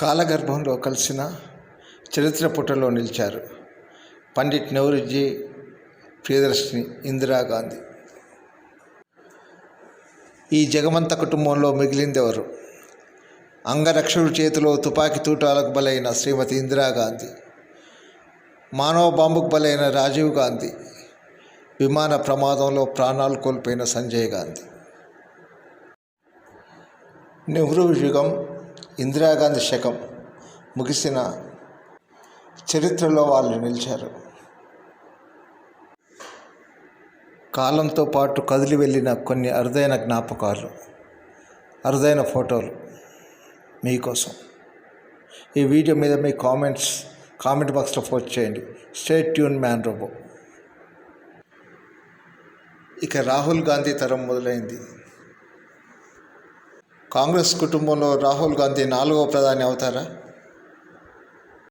కాలగర్భంలో కలిసిన చరిత్ర పుటలో నిలిచారు పండిట్ నెహ్రూజీ ప్రియదర్శిని ఇందిరాగాంధీ ఈ జగమంత కుటుంబంలో మిగిలిందెవరు? అంగరక్షకుడి చేతిలో తుపాకీ తూటాలకు బలైన శ్రీమతి ఇందిరాగాంధీ మానవ బాంబుకు బలైన రాజీవ్ గాంధీ విమాన ప్రమాదంలో ప్రాణాలు కోల్పోయిన సంజయ్ గాంధీ. నెహ్రూ యుగం ఇందిరాగాంధీ శకం ముగిసిన చరిత్రలో వాళ్ళు నిలిచారు. కాలంతో పాటు కదిలి వెళ్ళిన కొన్ని అరుదైన జ్ఞాపకాలు అరుదైన ఫోటోలు మీకోసం. ఈ వీడియో మీద మీ కామెంట్స్ కామెంట్ బాక్స్లో పోస్ట్ చేయండి. స్టేట్ ట్యూన్ మ్యాన్ రోబో ఇక రాహుల్ గాంధీ తరం మొదలైంది. కాంగ్రెస్ కుటుంబంలో రాహుల్ గాంధీ నాలుగవ ప్రధాని అవుతారా?